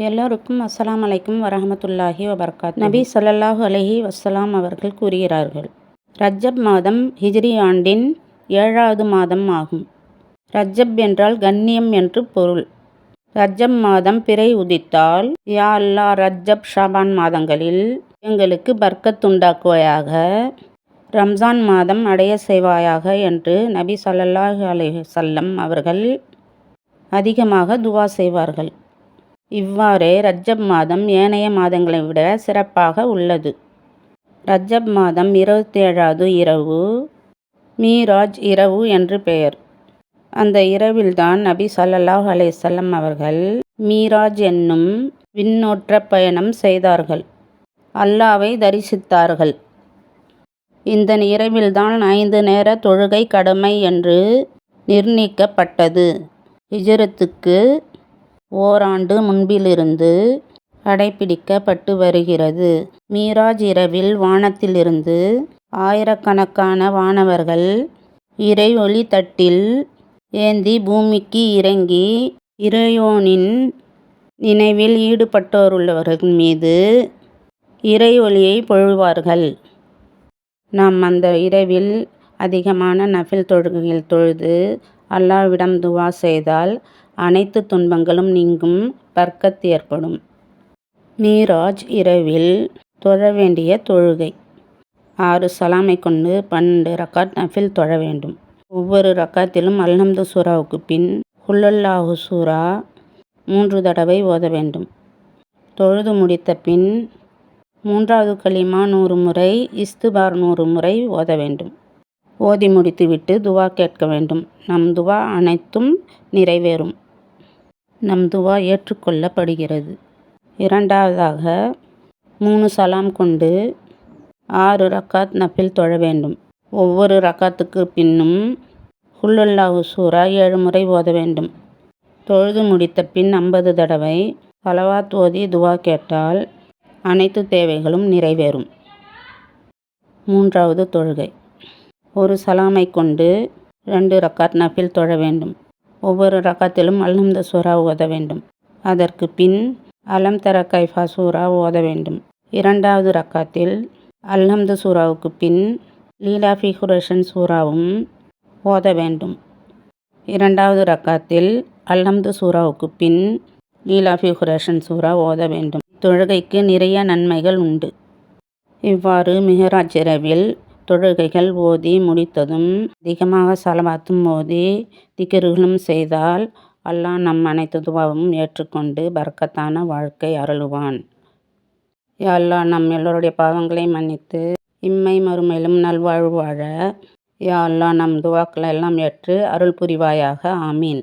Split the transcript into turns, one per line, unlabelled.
எல்லோருக்கும் அஸ்ஸலாம் அலைக்கும் வரஹமத்துல்லாஹி வபர்காத் நபி ஸல்லல்லாஹு அலைஹி வசலாம் அவர்கள் கூறுகிறார்கள் ரஜப் மாதம் ஹிஜ்ரி ஆண்டின் ஏழாவது மாதம் ஆகும். ரஜப் என்றால் கண்ணியம் என்று பொருள். ரஜப் மாதம் பிறை உதித்தால் யா அல்லா ரஜப் ஷாபான் மாதங்களில் எங்களுக்கு பர்க்கத்துண்டாக்குவாயாக ரம்ஜான் மாதம் அடைய செய்வாயாக என்று நபி ஸல்லல்லாஹு அலைஹி சல்லம் அவர்கள் அதிகமாக துவா செய்வார்கள். இவ்வாறே ரஜப் மாதம் ஏனைய மாதங்களை விட சிறப்பாக உள்ளது. ரஜப் மாதம் இருபத்தேழாவது இரவு மீராஜ் இரவு என்று பெயர். அந்த இரவில்தான் நபி சல்லாஹ் அலேசல்லம் அவர்கள் மீராஜ் என்னும் விண்ணோற்ற பயணம் செய்தார்கள். அல்லாவை தரிசித்தார்கள். இந்த இரவில்தான் ஐந்து நேர தொழுகை கடமை என்று நிர்ணயிக்கப்பட்டது. ஹிஜரத்துக்கு ஓராண்டு முன்பிலிருந்து கடைபிடிக்கப்பட்டு வருகிறது. மீராஜ் இரவில் வானத்திலிருந்து ஆயிரக்கணக்கான வானவர்கள் இறை ஒளி தட்டில் ஏந்தி பூமிக்கு இறங்கி இறையோனின் நினைவில் ஈடுபட்டோருள்ளவர்கள் மீது இறை ஒளியை பொழிவார்கள். நாம் அந்த இரவில் அதிகமான நஃபில் தொழுகைகள் தொழுது அல்லாஹ்விடம் துவா செய்தால் அனைத்து துன்பங்களும் நீங்கும் பர்க்கத் ஏற்படும். மீராஜ் இரவில் தொழ வேண்டிய தொழுகை. ஆறு சலாமை கொண்டு பன்னெண்டு ரக்காத் நஃபில் தொழ வேண்டும். ஒவ்வொரு ரக்காத்திலும் அல்ஹம்து சூராவுக்கு பின் குல்லல்லாஹு சூரா மூன்று தடவை ஓத வேண்டும். தொழுது முடித்த பின் மூன்றாவது களிமா நூறு முறை இஸ்துபார் நூறு முறை ஓத வேண்டும். ஓதி முடித்துவிட்டு துவா கேட்க வேண்டும். நம் துவா அனைத்தும் நிறைவேறும். நம் துவா ஏற்றுக்கொள்ளப்படுகிறது. இரண்டாவதாக மூணு சலாம் கொண்டு ஆறு ரக்காத் நஃபில் தொழ வேண்டும். ஒவ்வொரு ரக்காத்துக்கு பின்னும் ஹுல்லுல்லாஹு சூரா ஏழு முறை ஓத வேண்டும். தொழுது முடித்த பின் ஐம்பது தடவை பலவாத் ஓதி துவா கேட்டால் அனைத்து தேவைகளும் நிறைவேறும். மூன்றாவது தொழுகை. ஒரு சலாமை கொண்டு ரெண்டு ரக்காத் நஃபில் தொழ வேண்டும். ஒவ்வொரு ரக்கத்திலும் அல்ஹம்து சூரா ஓத வேண்டும். அதற்கு பின் அலம் தர கைஃபா சூரா ஓத வேண்டும். இரண்டாவது ரக்காத்தில் அல்ஹம்து சூராவுக்கு பின் லீலாஃபி குரேஷன் சூராவும் ஓத வேண்டும். இரண்டாவது ரக்காத்தில் அல்ஹம்து சூராவுக்கு பின் லீலாஃபி குரேஷன் சூரா ஓத வேண்டும். தொழுகைக்கு நிறைய நன்மைகள் உண்டு. இவ்வாறு மிகராஜ் இரவில் தொழுகைகள் ஓதி முடித்ததும் அதிகமாக சலவாத்தும் ஓதி திக்ருகளும் செய்தால் அல்லாஹ் நம் அனைத்து துவாவும் ஏற்றுக்கொண்டு பறக்கத்தான வாழ்க்கை அருளுவான். யா அல்லாஹ் நம் எல்லோருடைய பாவங்களை மன்னித்து இம்மை மறுமையிலும் நல்வாழ்வு வாழ. யா அல்லாஹ் நம் துவாக்களை எல்லாம் ஏற்று அருள் புரிவாயாக. ஆமீன்.